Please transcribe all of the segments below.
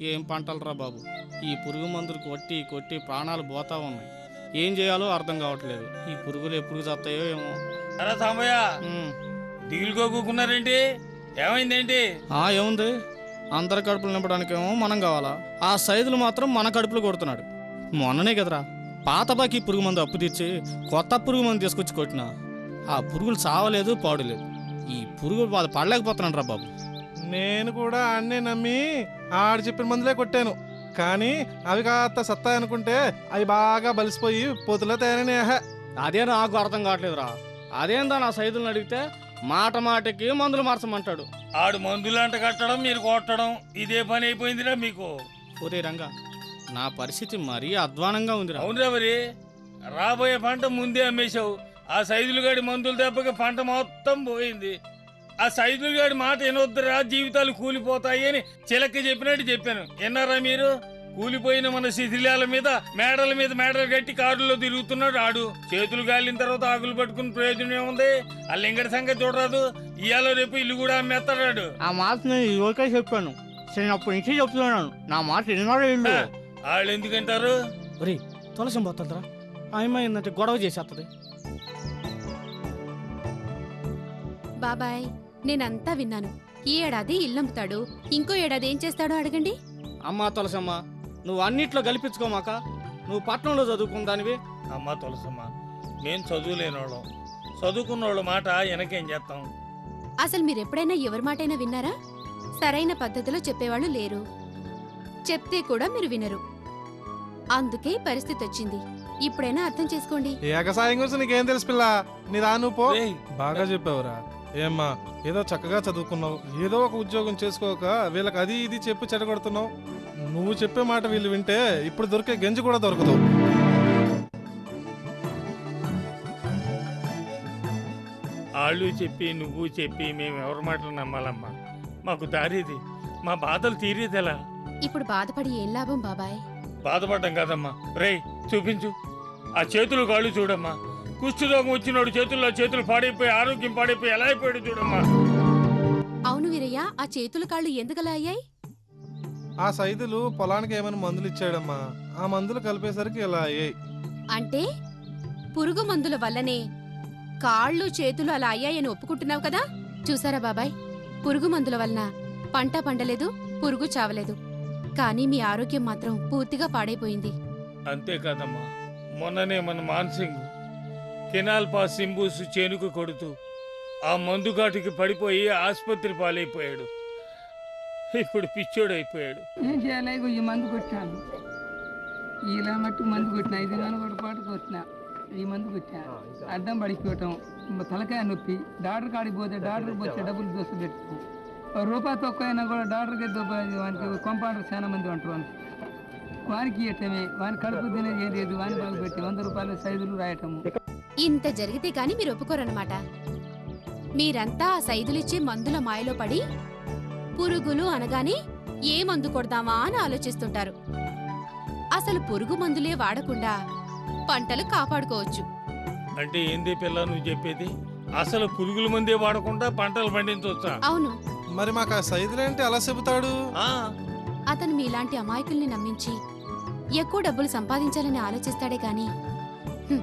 ఏం పంటలరా బాబు? ఈ పురుగు మందులు కొట్టి కొట్టి ప్రాణాలు పోతా ఉన్నాయి. ఏం చేయాలో అర్థం కావట్లేదు. ఈ పురుగులు ఎప్పుడు చస్తాయో ఏమో. అరే సాంబయ్య ఉమ్. దిగులుగా కూకున్నారేంటి? ఏమైందేంటి? ఆ ఏముంది? అందరి కడుపులు నింపడానికేమో మనం కావాలా? ఆ సైజులు మాత్రం మన కడుపులో కొడుతున్నాడు. మొన్ననే కదరా పాత బాకి పురుగు మందు అప్పు తీర్చి కొత్త పురుగు మందు తీసుకొచ్చి కొట్టినా ఆ పురుగులు చావలేదు పాడులేదు ఈ పురుగు వాళ్ళు పడలేకపోతున్నాడు రా బాబు. నేను కూడా ఆడనే నమ్మి ఆడు చెప్పిన మందులే కొట్టాను. కానీ అవి కాస్త సత్తా అనుకుంటే అవి బాగా బలిసిపోయి పొతులో తేరనే అదే నాకు అర్థం కావట్లేదురా. అదేందా నా సైజులను అడిగితే మాట మాటకి మందులు మార్చమంటాడు. ఆడు మందులంట కట్టడం మీరు కొట్టడం ఇదే పని అయిపోయిందిరా మీకు. ఒరే రంగా నా పరిస్థితి మరీ అధ్వానంగా ఉందిరా. అవునురా మరి. రాబోయే పంట ముందే అమ్మేశావు. ఆ సైజులు గాడి మందులు దెబ్బకి పంట మొత్తం పోయింది. ఆ సైజులు గాడి మాట వినొద్దురా జీవితాలు కూలిపోతాయి అని చిలక చెప్పినట్టు చెప్పాను. విన్నారా మీరు? కూలిపోయిన మన శిథిలాల మీద మేడల మీద మేడలు కట్టి కారులో తిరుగుతున్నాడు ఆడు. చేతులు గాలిన తర్వాత ఆకులు పట్టుకుని ప్రయోజనం ఏముంది? ఆ లింగడి సంగతి చూడరాదు. ఇవాళ రేపు ఇల్లు కూడా అమ్మేస్తాడు ఆ మాట నేను ఇదివరకే చెప్పాను. చిన్నప్పటి నుంచి చెప్తున్నాను. నా మాట విన్నాడు ఇల్లు వాళ్ళు ఎందుకంటారు? ఒరే తులసం పోతుందిరా ఆమె ఏంటంటే గొడవ చేసేస్తుంది బాబాయ్ నేనంతా విన్నాను. ఈ ఏడాది ఇల్లమ్ముతాడు ఇంకో ఏడాది ఏం చేస్తాడో అడగండి. అమ్మా తులసమ్మ నువ్వు అన్నిట్లో కల్పించుకోమాక నువ్వు పట్టణంలో చదువుకున్న దానివి? అమ్మ తులసమ్మ మేం చదువులేనోళ్ళం. చదువుకున్నోళ్ళ మాట వెనకేం చేస్తాం? అసలు మీరెప్పుడైనా ఎవరి మాటైనా విన్నారా? సరైన పద్ధతిలో చెప్పేవాళ్ళు లేరు. చెప్తే కూడా మీరు వినరు. అందుకే ఈ పరిస్థితి వచ్చింది. ఇప్పుడైనా అర్థం చేసుకోండి. ఈ ఎగసాయం గురించి నీకేం తెలుసు పిల్ల? నీ రా నువ్వు పో. రేయ్, బాగా చెప్పావురా. ఏమ్మా ఏదో చక్కగా చదువుకున్నావు. ఏదో ఒక ఉద్యోగం చేసుకోక వీళ్ళకి అది ఇది చెప్పి చెడగొడుతున్నావు. నువ్వు చెప్పే మాట వీళ్ళు వింటే ఇప్పుడు దొరికే గంజి కూడా దొరకదు. వాళ్ళు చెప్పి నువ్వు చెప్పి మేము ఎవరి మాటలు నమ్మాలమ్మా? మాకు దారిది. మా బాధలు తీరేదెలా? ఇప్పుడు బాధపడి ఏం లాభం బాబాయ్? బాధపడ్డం కాదమ్మా. రేయ్ చూపించు. ఆ చేతులు కాళ్ళు చూడమ్మా. కుష్ఠరోగం వచ్చినోడు చేతుల్లో చేతులు పాడైపోయి ఆరోగ్యం పాడైపోయి ఎలా అయిపోయాడు చూడమ్మా? అవును వీరయ్య ఆ చేతుల కాళ్ళు ఎందుకలా అయ్యాయి? ఆ సైదులు పొలానికి ఏమైనా మందులు ఇచ్చాడమ్మా. ఆ మందులు కలిపేసరికి ఇలా అయ్యాయి. అంటే పురుగు మందుల వల్లనే కాళ్ళు చేతులు అలా అయ్యాయని ఒప్పుకుంటున్నావు కదా? చూసారా బాబాయ్? పురుగు మందుల వలన పంట పండలేదు పురుగు చావలేదు. కానీ మీ ఆరోగ్యం మాత్రం పూర్తిగా పాడైపోయింది. అంతేకాదమ్మా మొన్ననే మన మాన్సింగ్ కెనాల్ పాస్ సింబూస్ చేనుకు కొడుతూ ఆ మందుగాటికి పడిపోయి ఆసుపత్రి పాలైపోయాడు. ఇప్పుడు పిచ్చోడు అయిపోయాడు ఏం చేయాలి ఈ మందు కొట్టాను. ఇలా మట్టు మందు కొట్టిన ఐదు నెలలు కూడా పాటు కొట్టిన ఈ మందు కొట్టా. అడ్డం పడిపోవటం తలకాయ నొప్పి డాక్టర్ కాడికి పోతే డాక్టర్ పోతే డబ్బులు దోశ పెట్టు రూపాయి తక్కువ అయినా కూడా డాక్టర్కి దొబ్బ- వానికి కాంపౌండర్ చాలా మంది అంటారు వానికి. వానికి ఇవ్వటమే వాని కడుపు తినేది ఏం లేదు వాని బాగుపెట్టి వంద రూపాయలు సైజులు రాయటము. ఇంత జరిగితే కాని మీరు ఒప్పుకోరన్నమాట. మీరంతా ఆ సైదులిచ్చే మందుల మాయలో పడి పురుగులు అనగానే ఏ మందు కొడదామా అని ఆలోచిస్తుంటారు. అసలు పురుగు మందులే వాడకుండా పంటలు కాపాడుకోవచ్చు. అంటే ఏంది పిల్ల నువ్వు చెప్పేది? అసలు పురుగుల మందే వాడకుండా పంటలు పండించవచ్చా అవును. మరి మాకు ఆ సైదులేంటి అలా చెబుతాడు? ఆ, అతను మీలాంటి అమాయకుల్ని నమ్మించి ఎక్కువ డబ్బులు సంపాదించాలని ఆలోచిస్తాడే గాని హ్మ్,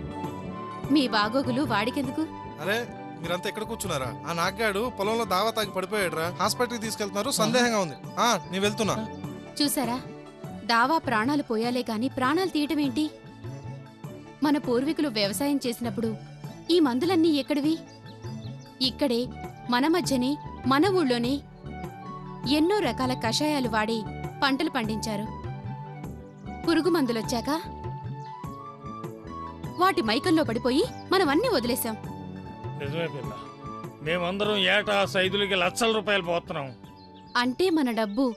మీ బాగోగులు వాడికెందుకు? అరే మీరంతా ఎక్కడ కూర్చున్నారా? ఆ నాగ్గాడు పొలంలో దావా తాగి పడిపోయాడురా. హాస్పిటల్కి తీసుకెళ్తున్నారు సందేహంగా ఉంది. ఆ నీ వెళ్తున్నా. చూసారా? దావా ప్రాణాలు పోయాలే గాని ప్రాణాలు తీయటమేంటి మన పూర్వీకులు వ్యవసాయం చేసినప్పుడు ఈ మందులన్నీ ఎక్కడివి? ఇక్కడే మన మధ్యనే మన ఊళ్ళోనే ఎన్నో రకాల కషాయాలు వాడి పంటలు పండించారు. పురుగు మందులొచ్చాక వాటి మైకంలో పడిపోయి మనం అన్నీ వదిలేశాం. నిజమే పిల్ల. మేమందరం ఏటా సైదులకి లక్షల రూపాయలు పోతున్నాం. అంటే మన డబ్బు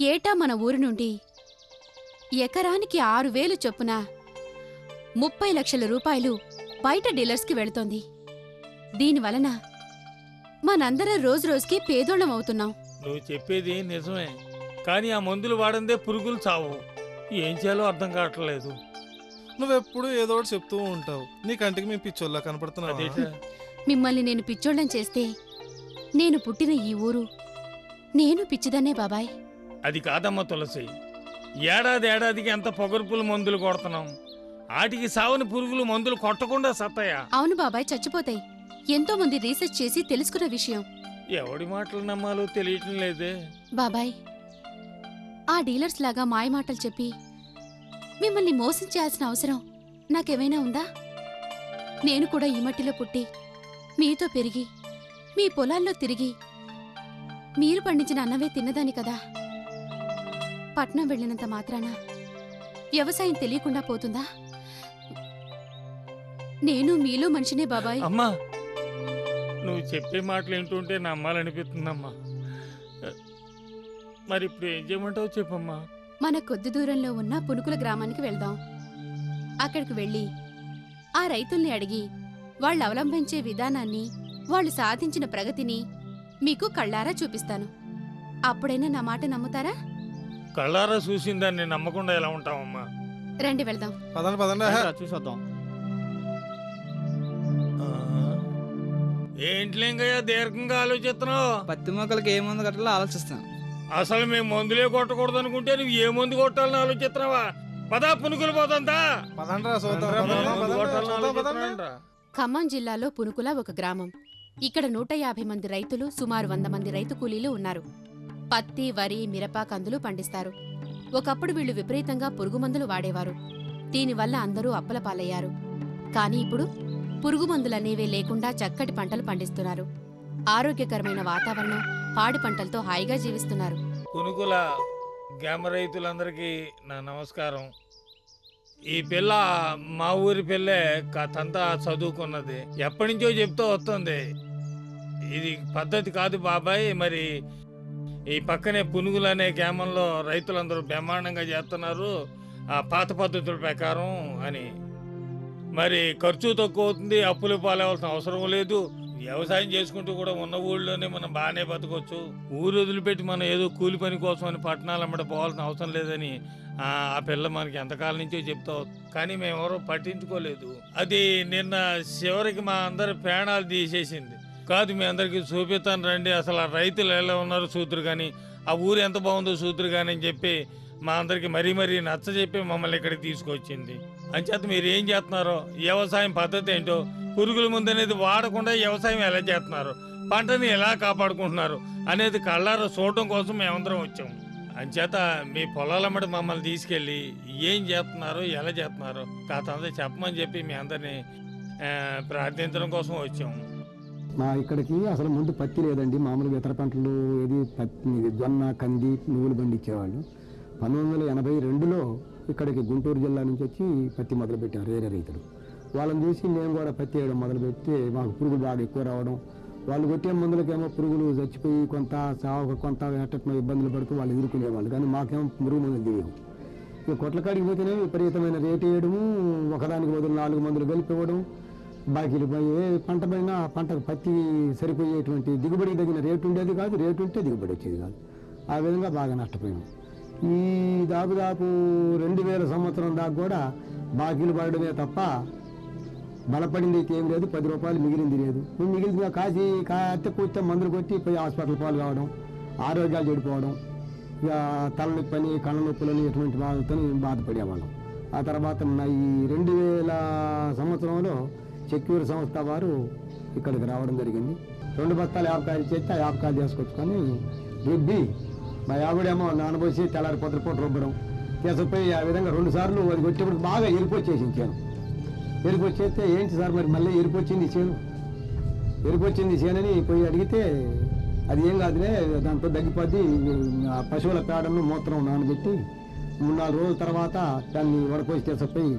ఏటా మన ఊరు నుండి ఎకరానికి ఆరు వేలు చొప్పున ముప్పై లక్షల రూపాయలు బయట డీలర్స్కి వెళుతోంది. దీనివలన మనందరం రోజు రోజుకి పేదోళ్ళం అవుతున్నాం. నువ్వు చెప్పేది నిజమే. కానీ ఆ మందులు వాడందే పురుగులు చావు. ఏం చేయాలో అర్థం కావట్లేదు. నువ్వెప్పుడు ఏదో ఒకటి చెప్తూ ఉంటావు. నీ కంటికి మీ పిచ్చోళ్ళ కనపడుతున్నావు? మిమ్మల్ని నేను పిచ్చోళ్ళం చేస్తే నేను పుట్టిన ఈ ఊరు నేను పిచ్చిదన్నే బాబాయ్. అది కాదమ్మ తులసి. ఏడాది ఏడాదికి ఎంత పొగరుపులు మందులు కొడుతున్నాం. ఆటికి సావని పురుగులు మందులు కొట్టకుండా సత్తాయా అవును బాబాయ్ చచ్చిపోతాయి. ఎంతో మంది రీసెర్చ్ చేసి తెలుసుకున్న విషయం. ఎవడి మాటలు నమ్మాలో తెలియటం లేదే. బాబాయ్ ఆ డీలర్స్ లాగా మాయమాటలు చెప్పి మిమ్మల్ని మోసం చేయాల్సిన అవసరం నాకేమైనా ఉందా? నేను కూడా ఈ మట్టిలో పుట్టి మీతో పెరిగి మీ పొలాల్లో తిరిగి మీరు పండించిన అన్నవే తిన్నదాని కదా? పట్నం వెళ్ళినంత మాత్రాన వ్యవసాయం తెలియకుండా పోతుందా? నేను మీలో మనిషినే బాబాయ్. అమ్మా నువ్వు చెప్పే మాటలు ఏంటుంటే నమ్మాలనిపిస్తుందమ్మా. మరి ఇప్పుడు ఏం చేయమంటావు చెప్పమ్మా. మన కొద్ది దూరంలో ఉన్న పునుకుల గ్రామానికి వెళ్దాం. అక్కడికి వెళ్ళి ఆ రైతుల్ని అడిగి వాళ్ళు అవలంబించే విధానాన్ని వాళ్ళు సాధించిన ప్రగతిని మీకు కళ్ళారా చూపిస్తాను. అప్పుడైనా నా మాట నమ్ముతారా? కళ్ళారా చూసిన దాన్ని నమ్మకుండా ఎలా ఉంటావమ్మా? రండి వెళ్దాం. పదండి పదండి. చూసొద్దాం. దీర్ఘంగా ఆలోచిస్తున్నావు? పత్తి మొక్కలకి ఏ మందు కట్టాలో ఆలోచిస్తాను. అసలు మేము మందులే కొట్టకూడదు అనుకుంటే నువ్వు ఏ మందు కొట్టాలని ఆలోచిస్తున్నావా? పదా పునుకులు పోతుందా? పదండి. ఖమ్మం జిల్లాలో పునుకుల ఒక గ్రామం. ఇక్కడ నూట యాభై మంది రైతులు సుమారు వంద మంది రైతు కూలీలు ఉన్నారు. పత్తి వరి మిరప కందులు పండిస్తారు. ఒకప్పుడు వీళ్ళు విపరీతంగా పురుగు మందులు వాడేవారు. దీనివల్ల అందరూ అప్పల పాలయ్యారు. కానీ ఇప్పుడు పురుగు మందులనేవే లేకుండా చక్కటి పంటలు పండిస్తున్నారు. ఆరోగ్యకరమైన వాతావరణం పాడి పంటలతో హాయిగా జీవిస్తున్నారు. కునుకుల గ్రామ రైతులందరికీ నా నమస్కారం. ఈ పిల్ల మా ఊరి పిల్లే కథంతా చదువుకున్నది. ఎప్పటి నుంచో చెప్తూ వస్తుంది. ఇది పద్ధతి కాదు బాబాయ్ మరి ఈ పక్కనే పునుగులు అనే గ్రామంలో రైతులందరూ బ్రహ్మాండంగా చేస్తున్నారు. ఆ పాత పద్ధతుల ప్రకారం అని. మరి ఖర్చు తక్కువ అవుతుంది అప్పులు పాలవలసిన అవసరం లేదు. వ్యవసాయం చేసుకుంటూ కూడా ఉన్న ఊళ్ళోనే మనం బాగానే బతకొచ్చు. ఊరు వదిలిపెట్టి మనం ఏదో కూలి పని కోసం అని పట్టణాలు అమ్మట పోవాల్సిన అవసరం లేదని ఆ పిల్ల మనకి ఎంతకాలం నుంచో చెప్తా కానీ మేమెవరూ పట్టించుకోలేదు. అది నిన్న చివరికి మా అందరి ప్రాణాలు తీసేసింది. కాదు మీ అందరికి చూపిస్తాను రండి. అసలు ఆ రైతులు ఎలా ఉన్నారు సూత్రు కానీ ఆ ఊరు ఎంత బాగుందో సూత్రు కానీ అని చెప్పి మా అందరికి మరీ మరీ నచ్చ చెప్పి మమ్మల్ని ఇక్కడికి తీసుకొచ్చింది. అంచేత మీరు ఏం చేస్తున్నారో? వ్యవసాయం పద్ధతి ఏంటో పురుగుల ముందు అనేది వాడకుండా వ్యవసాయం ఎలా చేస్తున్నారు? పంటని ఎలా కాపాడుకుంటున్నారు? అనేది కళ్ళారా చూడటం కోసం మేమందరం వచ్చాము అంచేత మీ పొలాలమ్మడి మమ్మల్ని తీసుకెళ్ళి ఏం చేస్తున్నారో ఎలా చేస్తున్నారు? కాస్త చెప్పమని చెప్పి మీ అందరినీ ప్రార్థించడం కోసం వచ్చాము మా ఇక్కడికి అసలు ముందు పత్తి లేదండి. మామూలుగా ఇతర పంటలు ఏది పత్తి జొన్న కంది నువ్వులు పండించేవాళ్ళు పంతొమ్మిది వందల ఎనభై రెండులో ఇక్కడికి గుంటూరు జిల్లా నుంచి వచ్చి పత్తి మొదలుపెట్టారు వేరే రైతులు. వాళ్ళని చూసి మేము కూడా పత్తి వేయడం మొదలుపెట్టి మాకు పురుగులు బాగా ఎక్కువ రావడం. వాళ్ళు కొట్టే మందులకేమో పురుగులు చచ్చిపోయి కొంత సాగు కొంత ఎట్టట్లో ఇబ్బందులు పడుతూ వాళ్ళు ఎదుర్కొనేవాళ్ళు. కానీ మాకేమో పురుగు మందులు తెలియవు. ఇక కొట్లకాడికి పోతేనే విపరీతమైన రేటు వేయడము ఒకదానికి బదులు నాలుగు మందులు కలిపి ఇవ్వడం. బాకీలు పోయి ఏ పంట పైన పంటకు పత్తి సరిపోయేటువంటి దిగుబడికి తగిన రేటు ఉండేది కాదు రేటు ఉంటే దిగుబడి వచ్చేది కాదు. ఆ విధంగా బాగా నష్టపోయాం ఈ దాదాపు రెండు వేల సంవత్సరం దాకా కూడా బాకీలు పడడమే తప్ప బలపడింది అయితే ఏం లేదు. పది రూపాయలు మిగిలింది లేదు. నువ్వు మిగిలిన కాసి కాస్తే కూర్చొని కూర్చో మందులు కొట్టి పోయి హాస్పిటల్ పాలు కావడం ఆరోగ్యాలు చెడిపోవడం ఇక తలనొప్పని కళ్ళ నొప్పులని ఎటువంటి బాధతో బాధపడేవాళ్ళం. ఆ తర్వాత ఈ రెండు వేల సంవత్సరంలో సెక్యూర్ సంస్థ వారు ఇక్కడికి రావడం జరిగింది. రెండు బస్తాలు యాపకాయలు చేస్తే ఆ యాపకాయలు చేసుకొచ్చుకొని రుబ్బి మా ఆవిడేమో నానబోసి తెల్లారి పొద్దు పూట రుబ్బడం. తీసుకుపోయి ఆ విధంగా రెండు సార్లు అది వచ్చేప్పుడు బాగా ఎరిపొచ్చేసి చేను. ఎరిపొచ్చేస్తే ఏంటి సార్ మరి మళ్ళీ ఎరిపొచ్చింది చేను? ఎరిపొచ్చింది చేనని పోయి అడిగితే అది ఏం కాదులే దాంతో తగ్గిపోద్ది ఆ పశువుల పేడను మూత్రం నానబెట్టి మూడు నాలుగు రోజుల తర్వాత దాన్ని వడపోసి తీసుకుపోయి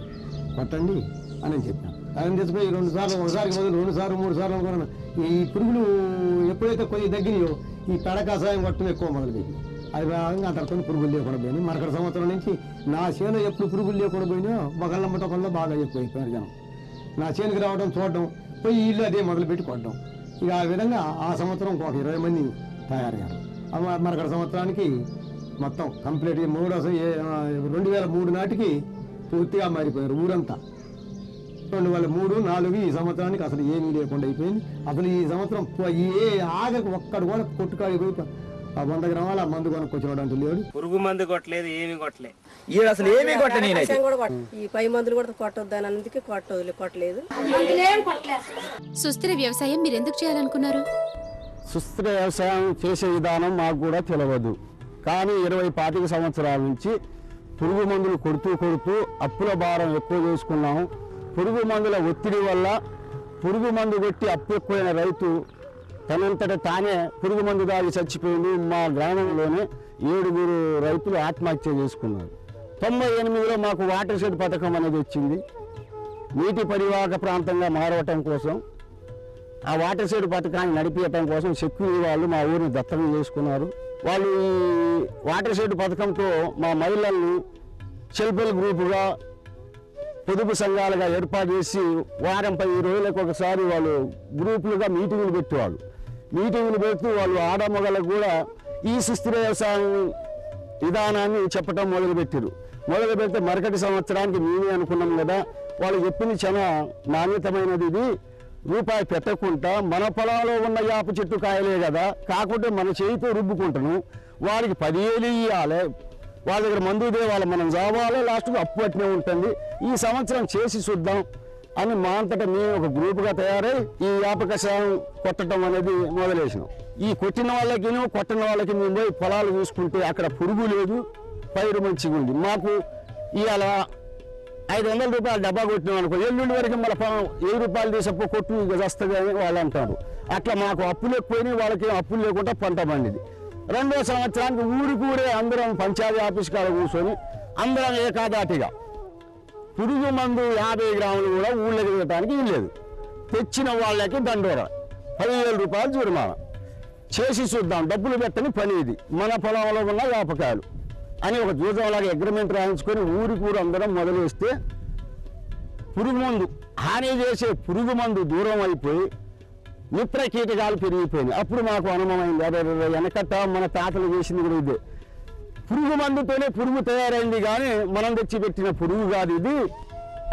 కొట్టండి అని చెప్పాను. ఆయన తీసుకుపోయి రెండు సార్లు ఒకసారికి బదులు రెండు సార్లు మూడు సార్లు కూడా ఈ పురుగులు ఎప్పుడైతే కొద్ది తగ్గినాయో ఈ పెడ కషాయం కొట్టడం ఎక్కువ మొదలుపెట్టి అది భాగంగా ఆ పురుగులు లేకుండా పోయినాయి. మరొక సంవత్సరం నుంచి నా చేను ఎప్పుడు పురుగులు లేకుండా పోయినాయో ఒకళ్ళమ్మట ఒకళ్ళు బాగా ఎక్కువైపోయారు జనం. నా చేనుకి రావడం చూడడం పోయి ఇల్లు అదే మొదలుపెట్టి కొట్టడం ఇక ఆ విధంగా ఆ సంవత్సరం ఒక ఇరవై మంది తయారయ్యారు. మరొకటి సంవత్సరానికి మొత్తం కంప్లీట్ మూడు రెండు వేల మూడు నాటికి పూర్తిగా మారిపోయారు ఊరంతా. రెండు వేల మూడు నాలుగు ఈ సంవత్సరానికి అసలు ఏమీ లేకుండా అయిపోయింది. అసలు ఈ సంవత్సరం ఏ ఆగకు ఒక్కడు కూడా కొట్టుకాడిపోయి ఆ వంద గ్రామాల ఆ మందు కొనుక్కొచ్చినాడు అంటూ లేడు. పురుగు మందు కొట్టలేదు ఏమి కొట్టలేదు ఈడ అసలు ఏమీ కొట్ట నేనైతే. కూడా కొట్ట- ఈ పై మందులు కూడా కొట్టొద్దని అందుకే కొట్టదు కొట్టలేదు. సుస్థిర వ్యవసాయం మీరెందుకు చేయాలనుకున్నారు? సుస్థిర వ్యవసాయం చేసే విధానం మాకు కూడా తెలియదు కానీ ఇరవై పాతిక సంవత్సరాల నుంచి పురుగు మందులు కొడుతూ కొడుతూ అప్పుల భారం ఎక్కువ చేసుకున్నాము. పురుగు మందుల ఒత్తిడి వల్ల పురుగు మందు కొట్టి అప్పు ఎక్కువైన రైతు తనంతట తానే పురుగు మందు దాగి చచ్చిపోయింది మా గ్రామంలోనే ఏడుగురు రైతులు ఆత్మహత్య చేసుకున్నారు. తొంభై ఎనిమిదిలో మాకు వాటర్ షెడ్ పథకం అనేది వచ్చింది. నీటి పరివాహక ప్రాంతంగా మారవటం కోసం ఆ వాటర్ షెడ్ పథకాన్ని నడిపించడం కోసం సెక్యూరి వాళ్ళు మా ఊరిని దత్తనం చేసుకున్నారు. వాళ్ళు ఈ వాటర్ షెడ్ పథకంతో మా మహిళల్ని సెల్ఫ్ గ్రూపుగా పొదుపు సంఘాలుగా ఏర్పాటు చేసి వారం పది రోజులకు ఒకసారి వాళ్ళు గ్రూపులుగా మీటింగులు పెట్టేవాళ్ళు. మీటింగులు పెడుతూ వాళ్ళు ఆడమగలకు కూడా ఈ సుస్థిర వ్యవసాయం విధానాన్ని చెప్పటం మొదలుపెట్టారు మొదలు పెడితే మరకటి సంవత్సరానికి మేమే అనుకున్నాం కదా వాళ్ళు చెప్పింది చాలా నాణ్యతమైనది ఇది. రూపాయి పెట్టకుండా మన పొలంలో ఉన్న యాప చెట్టు కాయలే కదా కాకుంటే మన చేయితో రుబ్బుకుంటాను వారికి పదివేలు ఇవ్వాలి వాళ్ళ దగ్గర మందు దేవాలి మనం చావాలి లాస్ట్కి అప్పు పట్టినే ఉంటుంది. ఈ సంవత్సరం చేసి చూద్దాం. అని మా అంతటా మేము ఒక గ్రూపుగా తయారై ఈ వ్యాపక కషాయం కొట్టడం అనేది మొదలేసినాం. ఈ కొట్టిన వాళ్ళకి కొట్టిన వాళ్ళకి మేము పోయి పొలాలు చూసుకుంటే అక్కడ పురుగు లేదు పైరు మంచిగా ఉంది. మాకు ఇవాళ ఐదు వందల రూపాయలు డబ్బా కొట్టినాం అనుకో ఎల్లుండి వరకు మన పొలం వెయ్యి రూపాయలు తీసప్పో కొట్టు వస్తుంది అని వాళ్ళు అంటారు. అట్లా మాకు అప్పులు ఎక్కువైనాయి వాళ్ళకి అప్పులు లేకుండా పంట పండింది. రెండో సంవత్సరానికి ఊరికి ఊరే అందరం పంచాయతీ ఆఫీస్ కాడ కూర్చొని అందరం ఏకాదాటిగా పురుగు మందు యాభై గ్రాములు కూడా ఊళ్ళో తిరగటానికి లేదు తెచ్చిన వాళ్ళకి దండోర పదివేల రూపాయలు జరిమానా. చేసి చూద్దాం డబ్బులు పెట్టని పని ఇది. మన పొలంలో ఉన్న వేపకాయలు అని ఒక జూజంలాగా అగ్రిమెంట్ రాయించుకొని ఊరి ఊరు అందరం మొదలేస్తే పురుగు మందు హాని చేసే పురుగు మందు దూరం అయిపోయి మిత్ర కీటకాలు పెరిగిపోయినాయి. అప్పుడు మాకు అనుభవమైంది అదే, వెనకట్ట మన తాతలు చేసింది కూడా ఇదే. పురుగు మందుతోనే పురుగు తయారైంది కానీ మనం తెచ్చి పెట్టిన పురుగు కాదు ఇది.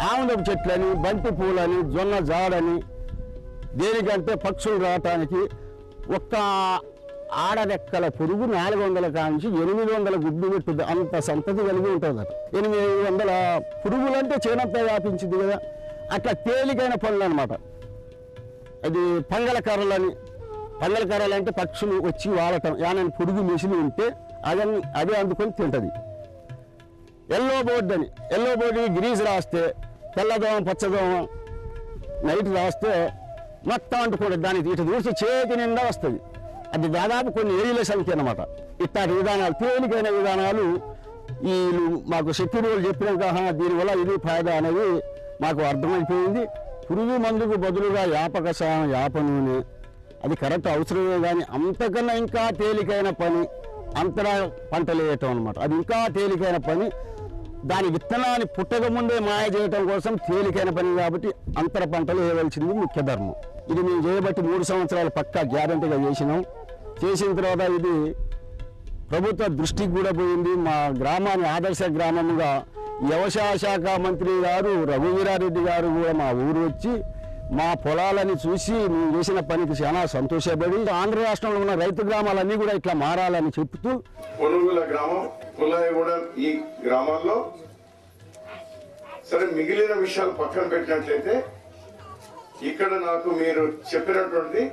ఆముదపు చెట్లని బంతి పూలని జొన్న జాడని దేనికంటే పక్షులు రావటానికి ఒక్క ఆడరెక్కల పురుగు నాలుగు వందల కానించి ఎనిమిది వందల గుడ్డు పెట్టుద్ది అంత సంతతి కలిగి ఉంటుందట ఎనిమిది వందల పురుగులంటే చేనంత వ్యాపించింది కదా. అట్లా తేలికైన పనులు అనమాట అది పంగల కర్రలని పంగల కర్రలు అంటే పక్షులు వచ్చి వాడటం. యానని పురుగు మిషన్ ఉంటే అదని అదే అందుకొని తింటుంది. ఎల్లో బోర్డు అని ఎల్లో బోర్డు గ్రీజ్ రాస్తే తెల్లదోమ పచ్చదోమం నైట్ రాస్తే మొత్తం అంటుకుంటుంది. దానికి ఇటు చూసి చేతి నిండా వస్తుంది. అది దాదాపు కొన్ని ఏరియాల సంఖ్య అన్నమాట. ఇట్లాంటి విధానాలు తేలికైన విధానాలు ఈ మాకు సెక్యూరిటీ వాళ్ళు చెప్పినాక "ఆహా, దీనివల్ల ఇది ఫాయిదా అనేది మాకు అర్థమైపోయింది. పురుగు మందుకు బదులుగా యాపక కషాయం యాప నూనె అది కరెక్ట్ అవసరమే కానీ అంతకన్నా ఇంకా తేలికైన పని అంతరా పంటలు వేయటం అనమాట అది ఇంకా తేలికైన పని. దాని విత్తనాన్ని పుట్టక ముందే మాయ చేయటం కోసం తేలికైన పని కాబట్టి అంతర పంటలు వేయవలసింది ముఖ్య ధర్మం. ఇది మేము చేయబట్టి మూడు సంవత్సరాలు పక్కా గ్యారంటీగా చేసినాం. చేసిన తర్వాత ఇది ప్రభుత్వ దృష్టికి కూడా పోయింది. మా గ్రామాన్ని ఆదర్శ గ్రామంగా వ్యవసాయ శాఖ మంత్రి గారు రఘువీరారెడ్డి గారు కూడా మా ఊరు వచ్చి మా పొలాలని చూసి మేము చేసిన పనికి చాలా సంతోషపడి ఆంధ్ర రాష్ట్రంలో ఉన్న రైతు గ్రామాలన్నీ కూడా ఇట్లా మారాలని చెప్తూ కొనుగోల గ్రామం పుల్లాయగూడెం ఈ గ్రామాల్లో సరే మిగిలిన విషయాలు పక్కన పెట్టినట్లయితే ఇక్కడ నాకు మీరు చెప్పినటువంటి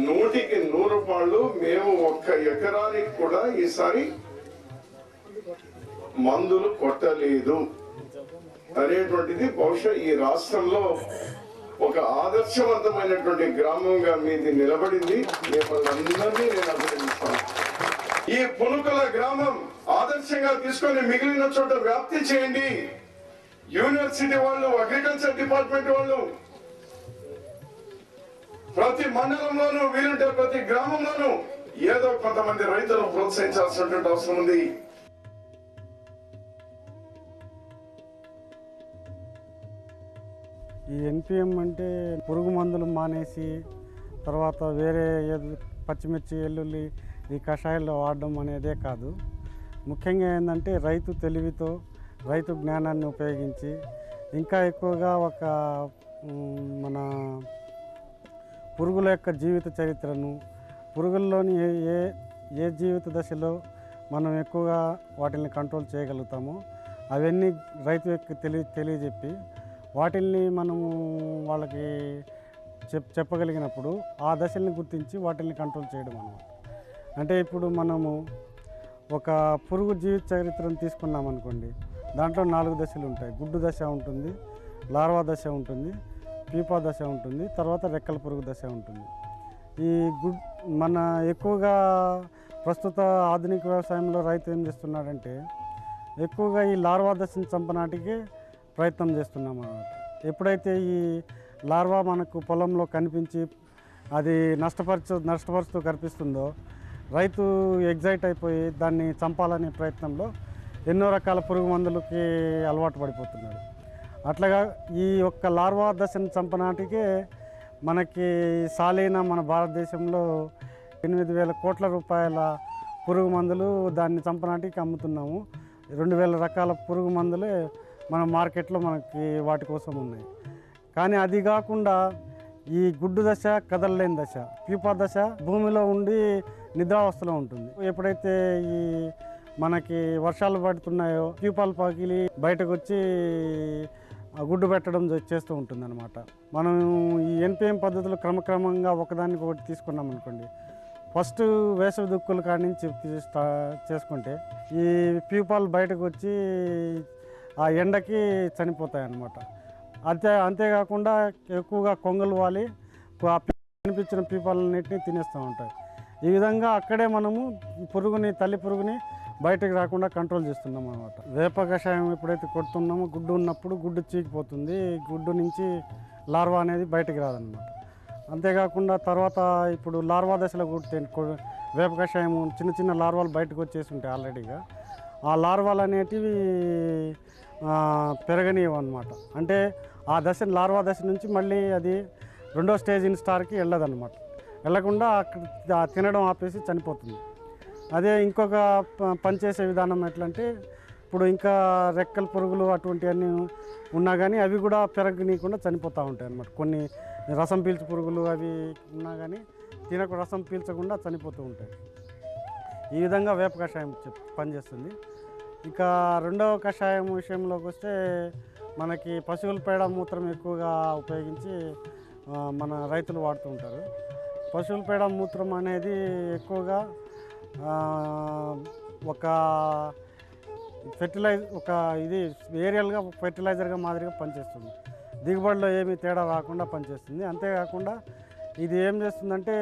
నూటికి నూరు రూపాయలు మేము ఒక్క ఎకరానికి కూడా ఈసారి మందులు కొట్టలేదు అనేటువంటిది బహుశా ఈ రాష్ట్రంలో ఒక ఆదర్శవంతమైనటువంటి గ్రామంగా మీది నిలబడింది. మిమ్మల్ని అందరినీ నేను అభినందిస్తాను. ఈ పునుకల గ్రామం ఆదర్శంగా తీసుకొని మిగిలిన చోట వ్యాప్తి చేయండి. యూనివర్సిటీ వాళ్ళు అగ్రికల్చర్ డిపార్ట్మెంట్ వాళ్ళు ప్రతి మండలంలోనూ వీలుంటే ప్రతి గ్రామంలోనూ ఏదో కొంతమంది రైతులను ప్రోత్సహించాల్సినటువంటి అవసరం ఉంది. ఈ ఎన్పిఎం అంటే పురుగు మందులు మానేసి తర్వాత వేరే ఏది పచ్చిమిర్చి వెల్లుల్లి ఈ కషాయాల్లో వాడడం అనేదే కాదు. ముఖ్యంగా ఏంటంటే రైతు తెలివితో రైతు జ్ఞానాన్ని ఉపయోగించి ఇంకా ఎక్కువగా ఒక మన పురుగుల యొక్క జీవిత చరిత్రను పురుగుల్లోని ఏ ఏ ఏ జీవిత దశలో మనం ఎక్కువగా వాటిని కంట్రోల్ చేయగలుగుతామో అవన్నీ రైతు యొక్క తెలియ తెలియజెప్పి వాటిల్ని మనము వాళ్ళకి చెప్ చెప్పగలిగినప్పుడు ఆ దశల్ని గుర్తించి వాటిల్ని కంట్రోల్ చేయడం అనమాట అంటే ఇప్పుడు మనము ఒక పురుగు జీవిత చరిత్రను తీసుకున్నాం అనుకోండి. దాంట్లో నాలుగు దశలు ఉంటాయి. గుడ్డు దశ ఉంటుంది లార్వా దశ ఉంటుంది పీపా దశ ఉంటుంది తర్వాత రెక్కల పురుగు దశ ఉంటుంది. ఈ గుడ్ మన ఎక్కువగా ప్రస్తుత ఆధునిక వ్యవసాయంలో రైతు ఏం చేస్తున్నాడంటే ఎక్కువగా ఈ లార్వా దశను చంపనాటికి ప్రయత్నం చేస్తున్నాం అన్నమాట. ఎప్పుడైతే ఈ లార్వా మనకు పొలంలో కనిపించి అది నష్టపరచు నష్టపరుస్తూ కనిపిస్తుందో రైతు ఎగ్జైట్ అయిపోయి దాన్ని చంపాలనే ప్రయత్నంలో ఎన్నో రకాల పురుగు మందులకి అలవాటు పడిపోతున్నాడు. అట్లాగా ఈ యొక్క లార్వా దశను చంపనాటికే మనకి సాలైన మన భారతదేశంలో ఎనిమిది వేల కోట్ల రూపాయల పురుగు మందులు దాన్ని చంపనాటికి అమ్ముతున్నాము. రెండు వేల రకాల పురుగు మందులే మన మార్కెట్లో మనకి వాటి కోసం ఉన్నాయి. కానీ అది కాకుండా ఈ గుడ్డు దశ కదలలేని దశ పీపా దశ భూమిలో ఉండి నిద్రావస్థలో ఉంటుంది. ఎప్పుడైతే ఈ మనకి వర్షాలు పడుతున్నాయో పీపాలు పగిలి బయటకు వచ్చి గుడ్డు పెట్టడం చేస్తూ ఉంటుంది అనమాట మనం ఈ ఎన్పిఎం పద్ధతులు క్రమక్రమంగా ఒకదానికి ఒకటి తీసుకున్నాం అనుకోండి. ఫస్ట్ వేసవి దుక్కుల కాడి నుంచి చేసుకుంటే ఈ పీపాలు బయటకు వచ్చి ఆ ఎండకి చనిపోతాయి అన్నమాట అంతే అంతేకాకుండా ఎక్కువగా కొంగలు వాలి కనిపించిన పీపాలన్నింటినీ తినేస్తూ ఉంటాయి. ఈ విధంగా అక్కడే మనము పురుగుని తల్లి పురుగుని బయటకు రాకుండా కంట్రోల్ చేస్తున్నాం అనమాట వేప కషాయం ఎప్పుడైతే కొడుతున్నామో గుడ్డు ఉన్నప్పుడు గుడ్డు చీకిపోతుంది. గుడ్డు నుంచి లార్వా అనేది బయటకు రాదనమాట అంతేకాకుండా తర్వాత ఇప్పుడు లార్వా దశలో కొడితే వేప కషాయం చిన్న చిన్న లార్వాలు బయటకు వచ్చేసి ఉంటాయి ఆల్రెడీగా. ఆ లార్వాలు అనేటివి ఆ, అనమాట అంటే ఆ దశ లార్వా దశ నుంచి మళ్ళీ అది రెండో స్టేజ్ ఇన్ స్టార్కి వెళ్ళదన్నమాట. వెళ్ళకుండా అక్కడ తినడం ఆపేసి చనిపోతుంది. అదే ఇంకొక ప- పనిచేసే విధానం ఎట్లంటే ఇప్పుడు ఇంకా రెక్కల పురుగులు అటువంటివన్నీ ఉన్నా కానీ అవి కూడా పెరగనీయకుండా చనిపోతూ ఉంటాయి అన్నమాట కొన్ని రసం పీల్చు పురుగులు అవి ఉన్నా కానీ తినకు రసం పీల్చకుండా చనిపోతూ ఉంటాయి. ఈ విధంగా వేప కషాయం పనిచేస్తుంది. ఇక రెండవ కషాయం విషయంలోకి వస్తే మనకి పశువుల పేడ మూత్రం ఎక్కువగా ఉపయోగించి మన రైతులు వాడుతూ ఉంటారు. పశువుల పేడ మూత్రం అనేది ఎక్కువగా ఒక ఫెర్టిలైజ్ ఒక ఇది ఏరియల్గా ఫెర్టిలైజర్గా మాదిరిగా పనిచేస్తుంది. దిగుబడిలో ఏమీ తేడా రాకుండా పనిచేస్తుంది. అంతేకాకుండా ఇది ఏం చేస్తుందంటే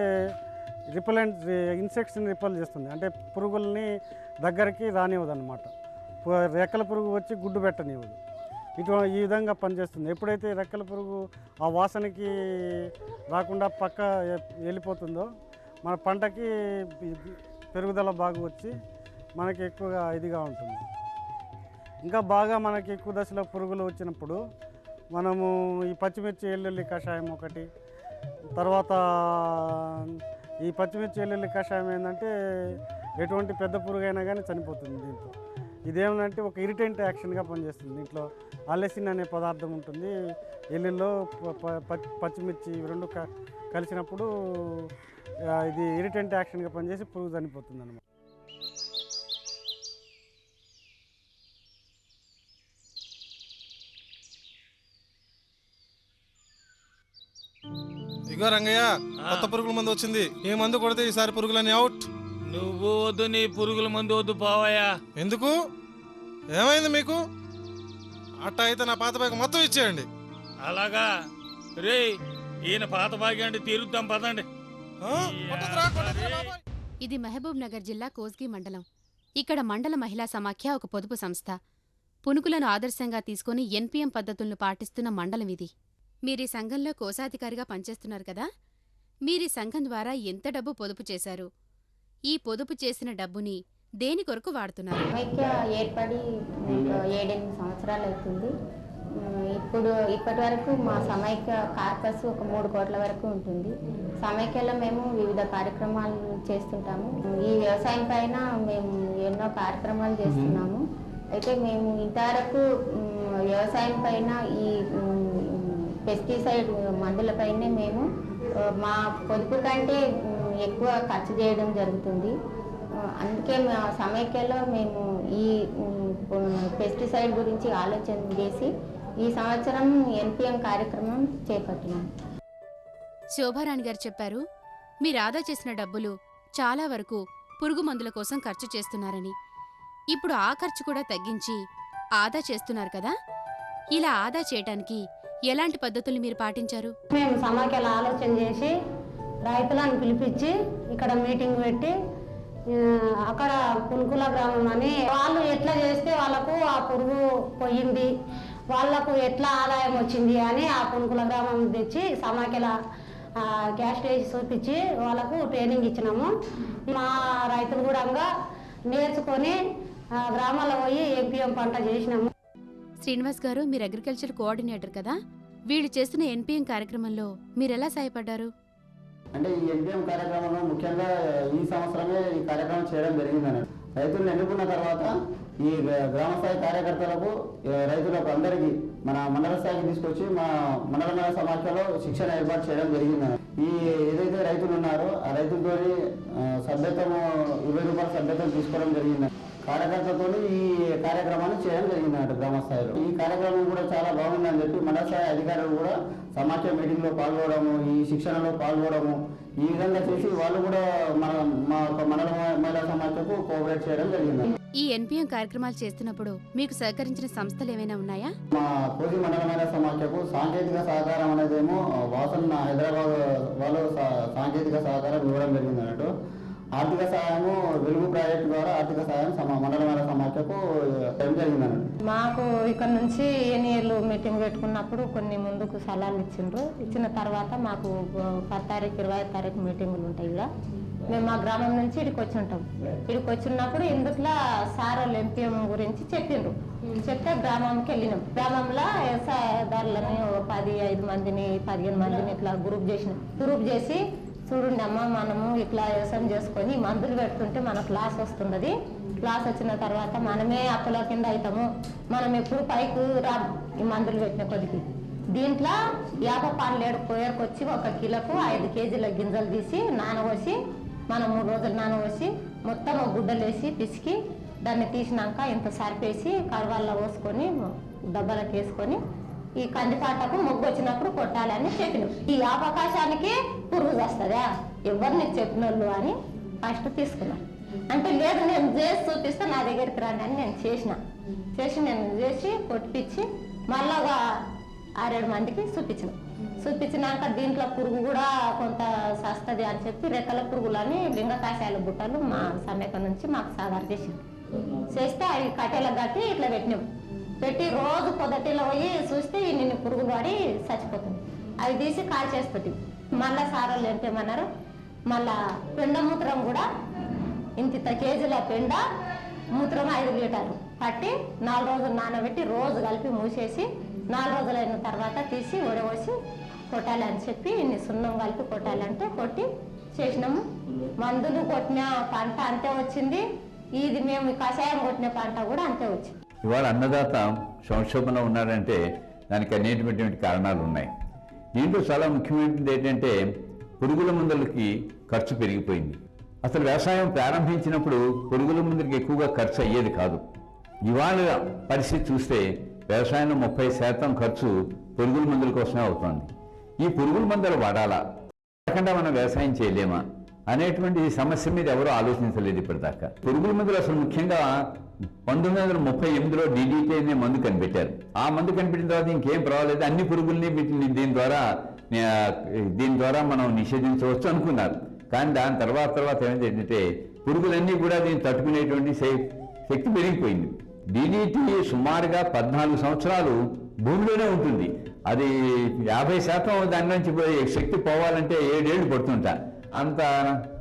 రిపెలెంట్ ఇన్సెక్ట్స్ని రిపెల్ చేస్తుంది. అంటే పురుగుల్ని దగ్గరికి రానివ్వదు అనమాట రెక్కల పురుగు వచ్చి గుడ్డు పెట్టనివ్వదు. ఇటు ఈ విధంగా పనిచేస్తుంది. ఎప్పుడైతే రెక్కల పురుగు ఆ వాసనకి రాకుండా పక్క వెళ్ళిపోతుందో మన పంటకి పెరుగుదల బాగా వచ్చి మనకి ఎక్కువగా ఇదిగా ఉంటుంది. ఇంకా బాగా మనకి ఎక్కువ దశలో పురుగులు వచ్చినప్పుడు మనము ఈ పచ్చిమిర్చి వెల్లుల్లి కషాయం ఒకటి తర్వాత ఈ పచ్చిమిర్చి వెల్లుల్లి కషాయం ఏంటంటే ఎటువంటి పెద్ద పురుగు అయినా కానీ చనిపోతుంది దీంతో ఇదేమంటే ఒక ఇరిటెంట్ యాక్షన్గా పనిచేస్తుంది దీంట్లో. అలెసిన్ అనే పదార్థం ఉంటుంది. ఎల్లుల్లో ప- పచ్చి- పచ్చిమిర్చి ఇవి రెండు క- కలిసినప్పుడు ఇది ఇరిటెంట్ యాక్షన్గా పనిచేసి పురుగు చనిపోతుంది అనమాట ఇగో రంగయ్య. కొత్త పురుగుల మందు వచ్చింది. ఈ మందు కొడితే ఈసారి పురుగులని అవుట్ నువ్వు వద్దు నీ పురుగుల మందు వద్దు పోవయ్యా ఎందుకు? ఏమైంది మీకు? అట్ట అయితే నా పాత బ్యాగ్ మొత్తం ఇచ్చేయండి. అలాగా? రే ఈయన పాత భాగ్యాన్ని తీరుద్దాం పదండి. ఆ? కొట్టొద్దురా, కొట్టొద్దురా బాబాయ్. ఇది మహబూబ్ నగర్ జిల్లా కోస్గి మండలం. ఇక్కడ మండల మహిళా సమాఖ్య ఒక పొదుపు సంస్థ. పునుకులను ఆదర్శంగా తీసుకుని ఎన్పిఎం పద్ధతులను పాటిస్తున్న మండలం ఇది. మీరీ సంఘంలో కోశాధికారిగా పనిచేస్తున్నారు కదా? మీరీ సంఘం ద్వారా ఎంత డబ్బు పొదుపు చేశారు? ఈ పొదుపు చేసిన డబ్బుని దేని కొరకు వాడుతున్నారు? సమైక్య ఏర్పడి ఏడెనిమిది సంవత్సరాలు అవుతుంది. ఇప్పుడు ఇప్పటి వరకు మా సమైక్య కార్పస్ ఒక మూడు కోట్ల వరకు ఉంటుంది. సమైక్యలో మేము వివిధ కార్యక్రమాలు చేస్తుంటాము. ఈ వ్యవసాయం పైన మేము ఎన్నో కార్యక్రమాలు చేస్తున్నాము. అయితే మేము ఇంతవరకు వ్యవసాయం పైన ఈ పెస్టిసైడ్ మందులపైనే మేము మా పొదుపు కంటే ఎక్కువ ఖర్చు చేయడం జరుగుతుంది. అందుకే మా సమైక్యలో మేము ఈ పెస్టిసైడ్ గురించి ఆలోచన చేసి ఈ సంవత్సరం ఎన్పిఎం కార్యక్రమం చేపట్టినాం. శోభారాణి గారు చెప్పారు మీరు ఆదా చేసిన డబ్బులు చాలా వరకు పురుగు మందుల కోసం ఖర్చు చేస్తున్నారని. ఇప్పుడు ఆ ఖర్చు కూడా తగ్గించి ఆదా చేస్తున్నారు కదా? ఇలా ఆదా చేయటానికి ఎలాంటి పద్ధతులు మీరు పాటించారు? మేము సమాఖ్యల ఆలోచన చేసి రైతులను పిలిపించి ఇక్కడ మీటింగ్ పెట్టి అక్కడ పునుకుల గ్రామం అని వాళ్ళు ఎట్లా చేస్తే వాళ్ళకు ఆ పురుగు పోయింది వాళ్ళకు ఎట్లా ఆదాయం వచ్చింది అని ఆ పునుకుల గ్రామం తెచ్చి సమాఖ్యల క్యాష్ వేసి చూపించి వాళ్ళకు ట్రైనింగ్ ఇచ్చినాము. మా రైతులు కూడా నేర్చుకొని గ్రామాల్లో పోయి ఎంపీఎం పంట చేసినాము. శ్రీనివాస్ గారు మీరు అగ్రికల్చర్ కోఆర్డినేటర్ కదా? వీళ్ళు చేస్తున్న ఎన్పిఎం కార్యక్రమంలో మీరెలా సహాయపడ్డారు? అంటే ఈ ఎన్పిఎం కార్యక్రమంలో ముఖ్యంగా ఈ సంవత్సరమే ఈ కార్యక్రమం చేయడం జరిగిందని రైతులను ఎన్నుకున్న తర్వాత ఈ గ్రామ స్థాయి కార్యకర్తలకు రైతులకు అందరికీ మన మండల స్థాయికి తీసుకొచ్చి మా మండల మండల సమాఖ్యలో శిక్షణ ఏర్పాటు చేయడం జరిగింది ఈ ఏదైతే రైతులు ఉన్నారో ఆ రైతులతో సభ్యత్వం ఇరవై రూపాయల సభ్యత్వం తీసుకోవడం జరిగింది కార్యకర్తలతో ఈ కార్యక్రమాన్ని చేయడం జరిగింది అన్నట్టు గ్రామ స్థాయిలో ఈ కార్యక్రమం కూడా చాలా బాగుందని చెప్పి మండల స్థాయి అధికారులు కూడా సమాఖ్య మీటింగ్లో పాల్గొనడము ఈ శిక్షణలో పాల్గొనడము ఈ విధంగా చేసి వాళ్ళు కూడా మన మా యొక్క మండల మహిళా సమాఖ్యకు కోఆపరేట్ చేయడం జరిగింది ఈ ఎన్పిఎం కార్యక్రమాలు చేస్తున్నప్పుడు మీకు సహకరించిన సంస్థలు ఏమైనా ఉన్నాయా? మా కోసి మండల మహిళా సమాఖ్యకు సాంకేతిక సహకారం అనేదేమో వాసన్ హైదరాబాద్ వాళ్ళు సాంకేతిక సహకారం ఇవ్వడం జరిగింది అన్నట్టు ఆర్థిక సహాయము వెలుగు ప్రాజెక్ట్ ద్వారా ఆర్థిక సహాయం సమా మండల సమాఖ్యకు మాకు ఇక్కడ నుంచి ఎన్నియర్లు మీటింగ్ పెట్టుకున్నప్పుడు కొన్ని ముందుకు సలహాలు ఇచ్చిండ్రు. ఇచ్చిన తర్వాత మాకు పది తారీఖు ఇరవై ఐదు తారీఖు మీటింగులు ఉంటాయి ఇక్కడ. మేము మా గ్రామం నుంచి ఇక్కడికి వచ్చి ఉంటాం ఇక్కడికి వచ్చినప్పుడు ఇందుట్లో సార్ వాళ్ళు ఎంపీఎం గురించి చెప్పిండ్రు చెప్తే గ్రామంకి వెళ్ళినాం. గ్రామంలో వ్యవసాయదారులని పది ఐదు మందిని పదిహేను మందిని ఇట్లా గ్రూప్ చేసినాం. గ్రూప్ చేసి చూడండి అమ్మ మనము ఇట్లా వ్యవసాయం చేసుకొని మందులు పెడుతుంటే మనకు లాస్ వస్తున్నది లాస్ వచ్చిన తర్వాత మనమే అప్పుల కింద అవుతాము మనం ఎప్పుడు పైకి రా ఈ మందులు పెట్టిన కొద్దికి. దీంట్లో యాప పాలు ఏడు పోయేకొచ్చి ఒక కిలోకు ఐదు కేజీల గింజలు తీసి నానబోసి మనం మూడు రోజులు నానబోసి మొత్తం ఒక గుడ్డలు వేసి పిసికి దాన్ని తీసినాక ఇంత సరిపేసి కడవాల్లో పోసుకొని దెబ్బలకు వేసుకొని ఈ కందిపాటకు మొగ్గు వచ్చినప్పుడు కొట్టాలని చెప్పినాం. ఈ అవకాశానికి పురుగు వస్తుందా? ఎవరిని చెప్పినోళ్ళు అని ఫస్ట్ తీసుకున్నాను అంటే లేదు నేను చేసి చూపిస్తే నా దగ్గరికి రండి అని నేను చేసిన. చేసి నేను చేసి కొట్టించి మళ్ళాగా ఆరేడు మందికి చూపించిన. చూపించినాక దీంట్లో పురుగు కూడా కొంత సస్తది అని చెప్పి రెక్కల పురుగులని లింగకాశాల బుట్టలు మా సమైక నుంచి మాకు సాధారణ చేసింది చేస్తే అవి కట్టెలకు కట్టి ఇట్లా పెట్టినాం. పెట్టి రోజు పొద్దటిలో పోయి చూస్తే నిన్ను పురుగు పడి చచ్చిపోతుంది. అవి తీసి కాల్ చేస్తుంది మళ్ళా సారోళ్ళు ఎంపేమన్నారు మళ్ళా పెండ మూత్రం కూడా ఇంత ఇంత కేజీల పెండ మూత్రం ఐదు లీటర్లు పట్టి నాలుగు రోజులు నానబెట్టి రోజు కలిపి మూసేసి నాలుగు రోజులైన తర్వాత తీసి ఉడవసి కొట్టాలి అని చెప్పి ఇన్ని సున్నం కలిపి కొట్టాలంటే కొట్టి చేసినాము. మందులు కొట్టిన పంట అంతే వచ్చింది. ఇది మేము కషాయం కొట్టిన పంట కూడా అంతే వచ్చింది. ఇవాళ అన్నదాత సంక్షోభంలో ఉన్నాడంటే దానికి అనేకమైనటువంటి కారణాలు ఉన్నాయి. దీంట్లో చాలా ముఖ్యమైనది ఏంటంటే పురుగుల మందులకి ఖర్చు పెరిగిపోయింది. అసలు వ్యవసాయం ప్రారంభించినప్పుడు పురుగుల మందులకి ఎక్కువగా ఖర్చు అయ్యేది కాదు. ఇవాళ పరిస్థితి చూస్తే వ్యవసాయంలో ముప్పై శాతం ఖర్చు పురుగుల మందుల కోసమే అవుతోంది. ఈ పురుగుల మందులు వాడాలా? లేకుండా మనం వ్యవసాయం చేయలేమా? అనేటువంటి సమస్య మీద ఎవరూ ఆలోచించలేదు ఇప్పటిదాకా. పురుగుల మందులు అసలు ముఖ్యంగా పంతొమ్మిది వందల ముప్పై ఎనిమిదిలో డీడీటీ అనే మందు కనిపెట్టారు. ఆ మందు కనిపెట్టిన తర్వాత ఇంకేం పర్వాలేదు అన్ని పురుగుల్ని వీటిని దీని ద్వారా దీని ద్వారా మనం నిషేధించవచ్చు అనుకున్నారు. కానీ దాని తర్వాత తర్వాత ఏమైంది ఏంటంటే పురుగులన్నీ కూడా దీన్ని తట్టుకునేటువంటి శక్తి పెరిగిపోయింది. డీడీటీ సుమారుగా పద్నాలుగు సంవత్సరాలు భూమిలోనే ఉంటుంది. అది యాభై శాతం దాని నుంచి పోయే శక్తి పోవాలంటే ఏడేళ్ళు పడుతుంటా. అంత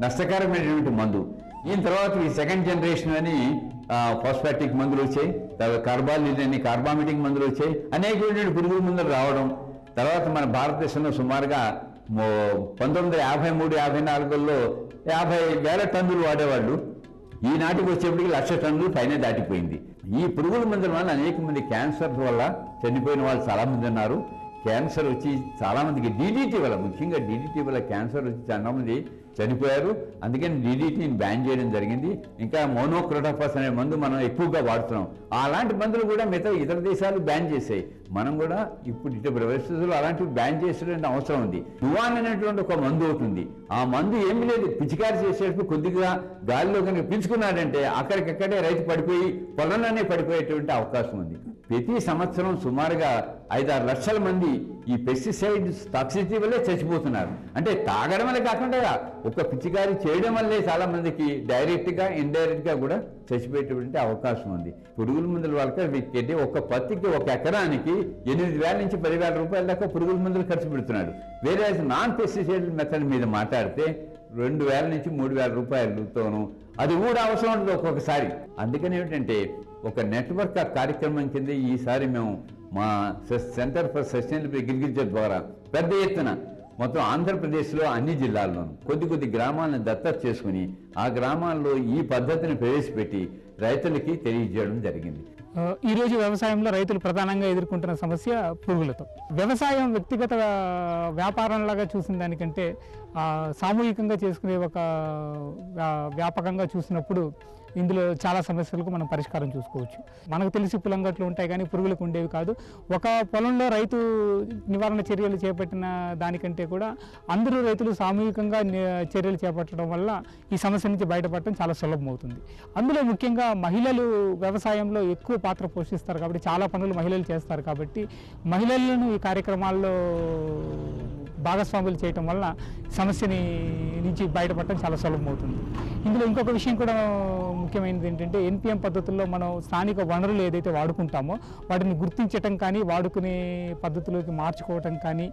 నష్టకరమైనటువంటి మందు. దీని తర్వాత ఈ సెకండ్ జనరేషన్ అని ఫాస్ఫాటిక్ మందులు వచ్చాయి తర్వాత కార్బాలిన్ అని కార్బామిటిక్ మందులు వచ్చాయి అనేకమైనటువంటి పురుగుల మందులు రావడం. తర్వాత మన భారతదేశంలో సుమారుగా పంతొమ్మిది వందల యాభై మూడు యాభై నాలుగులో యాభై వేల టన్నులు వాడేవాళ్ళు. ఈనాటికి వచ్చేప్పటికి లక్ష టన్నులు పైన దాటిపోయింది. ఈ పురుగుల మందుల వల్ల అనేక మంది క్యాన్సర్ వల్ల చనిపోయిన వాళ్ళు చాలామంది ఉన్నారు. క్యాన్సర్ వచ్చి చాలా మందికి డీడీటీ వల్ల ముఖ్యంగా డీడీటీ వల్ల క్యాన్సర్ వచ్చి చాలామంది చనిపోయారు. అందుకని డీడీటీని బ్యాన్ చేయడం జరిగింది. ఇంకా మోనోక్రోటోఫాస్ అనే మందు మనం ఎక్కువగా వాడుతున్నాం. అలాంటి మందులు కూడా మిగతా ఇతర దేశాలు బ్యాన్ చేసాయి మనం కూడా ఇప్పుడు ఇటు పరిస్థితుల్లో అలాంటివి బ్యాన్ చేసేటువంటి అవసరం ఉంది. యువాన్ అనేటువంటి ఒక మందు అవుతుంది ఆ మందు ఏమి లేదు. పిచికారి చేసేటప్పుడు కొద్దిగా గాలిలో కనుక పీల్చుకున్నాడంటే అక్కడికక్కడే రైతు పడిపోయి పొలంలోనే పడిపోయేటువంటి అవకాశం ఉంది. ప్రతి సంవత్సరం సుమారుగా ఐదారు లక్షల మంది ఈ పెస్టిసైడ్స్ టాక్సిటీ వల్లే చచ్చిపోతున్నారు. అంటే తాగడం వల్ల కాకుండా ఒక పిచికారి చేయడం వల్లే చాలా మందికి డైరెక్ట్గా ఇండైరెక్ట్గా కూడా చచ్చిపోయేటువంటి అవకాశం ఉంది. పురుగుల మందుల వాళ్ళకి వీటికి ఒక పత్తికి ఒక ఎకరానికి ఎనిమిది వేల నుంచి పదివేల రూపాయల దాకా పురుగుల మందులు ఖర్చు పెడుతున్నాడు. వేరే నాన్ పెస్టిసైడ్ మెథడ్ మీద మాట్లాడితే రెండు వేల నుంచి మూడు వేల రూపాయలతోనూ అది కూడా అవసరం ఉంటుంది ఒక్కొక్కసారి. అందుకని ఏమిటంటే ఒక నెట్వర్క్ కార్యక్రమం కింద ఈసారి మేము మా సెంటర్ ఫర్ సస్టైనబుల్ అగ్రికల్చర్ ద్వారా పెద్ద ఎత్తున మొత్తం ఆంధ్రప్రదేశ్లో అన్ని జిల్లాల్లోనూ కొద్ది కొద్ది గ్రామాలను దత్తత చేసుకుని ఆ గ్రామాల్లో ఈ పద్ధతిని ప్రవేశపెట్టి రైతులకి తెలియజేయడం జరిగింది. ఈరోజు వ్యవసాయంలో రైతులు ప్రధానంగా ఎదుర్కొంటున్న సమస్య పురుగులతో. వ్యవసాయం వ్యక్తిగత వ్యాపారంలాగా చూసిన దానికంటే సామూహికంగా చేసుకునే ఒక వ్యా- వ్యాపకంగా చూసినప్పుడు ఇందులో చాలా సమస్యలకు మనం పరిష్కారం చూసుకోవచ్చు. మనకు తెలిసి పులంగట్లు ఉంటాయి కానీ పురుగులకు ఉండేవి కాదు. ఒక పొలంలో రైతు నివారణ చర్యలు చేపట్టిన దానికంటే కూడా అందరూ రైతులు సామూహికంగా చర్యలు చేపట్టడం వల్ల ఈ సమస్య నుంచి బయటపడటం చాలా సులభం అవుతుంది. అందులో ముఖ్యంగా మహిళలు వ్యవసాయంలో ఎక్కువ పాత్ర పోషిస్తారు కాబట్టి చాలా పనులు మహిళలు చేస్తారు కాబట్టి మహిళలను ఈ కార్యక్రమాల్లో భాగస్వాములు చేయటం వల్ల సమస్యని నుంచి బయటపడటం చాలా సులభం అవుతుంది ఇందులో ఇంకొక విషయం కూడా ముఖ్యమైనది ఏంటంటే ఎన్పిఎం పద్ధతుల్లో మనం స్థానిక వనరులు ఏదైతే వాడుకుంటామో వాటిని గుర్తించటం కానీ వాడుకునే పద్ధతిలోకి మార్చుకోవటం కానీ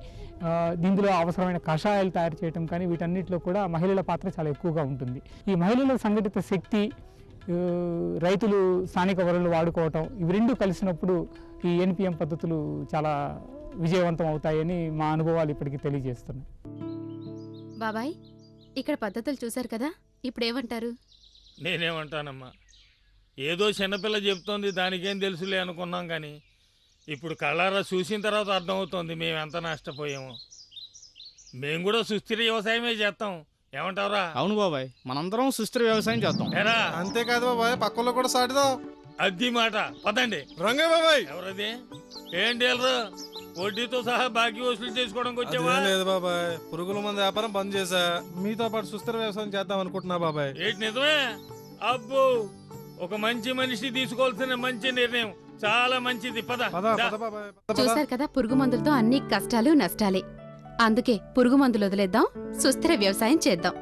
దీనిలో ఇందులో అవసరమైన కషాయాలు తయారు చేయటం కానీ వీటన్నిటిలో కూడా మహిళల పాత్ర చాలా ఎక్కువగా ఉంటుంది. ఈ మహిళల సంఘటిత శక్తి రైతులు స్థానిక వనరులు వాడుకోవటం ఇవి రెండు కలిసినప్పుడు ఈ ఎన్పిఎం పద్ధతులు చాలా విజయవంతం అవుతాయని మా అనుభవాలు ఇప్పటికీ తెలియజేస్తున్నాయి. బాబాయ్ ఇక్కడ పద్ధతులు చూశారు కదా? ఇప్పుడేమంటారు? నేనేమంటానమ్మా ఏదో చిన్నపిల్ల చెప్తోంది దానికేం తెలుసులే అనుకున్నాం కానీ ఇప్పుడు కళ్ళారా చూసిన తర్వాత అర్థమవుతోంది మేము ఎంత నష్టపోయామో. మేము కూడా సుస్థిర వ్యవసాయమే చేస్తాం ఏమంటావురా? అవును బాబాయ్ మనందరం సుస్థిర వ్యవసాయం ఎరా అంతేకాదు బాబాయ్ పక్కలో కూడా సాటిదాం. అద్ది మాట పదండి. రంగే బాబాయ్! ఎవరది? ఏం డీలరు వడ్డీతో సహా బాకీ వసూలు చేసుకోవడానికి వచ్చావా? అదేం లేదు బాబాయ్. పురుగుల మంది వ్యాపారం బంద్ చేశా. మీతో పాటు సుస్థిర వ్యవసాయం చేద్దాం అనుకుంటున్నా బాబాయ్. ఏంటి నిజమే? అబ్బో ఒక మంచి మనిషి తీసుకోవాల్సిన మంచి నిర్ణయం. చాలా మంచిది. పద పద. చూశారు కదా పురుగు మందులతో అన్ని కష్టాలు నష్టాలే. అందుకే పురుగు మందులు వదిలేద్దాం సుస్థిర వ్యవసాయం చేద్దాం.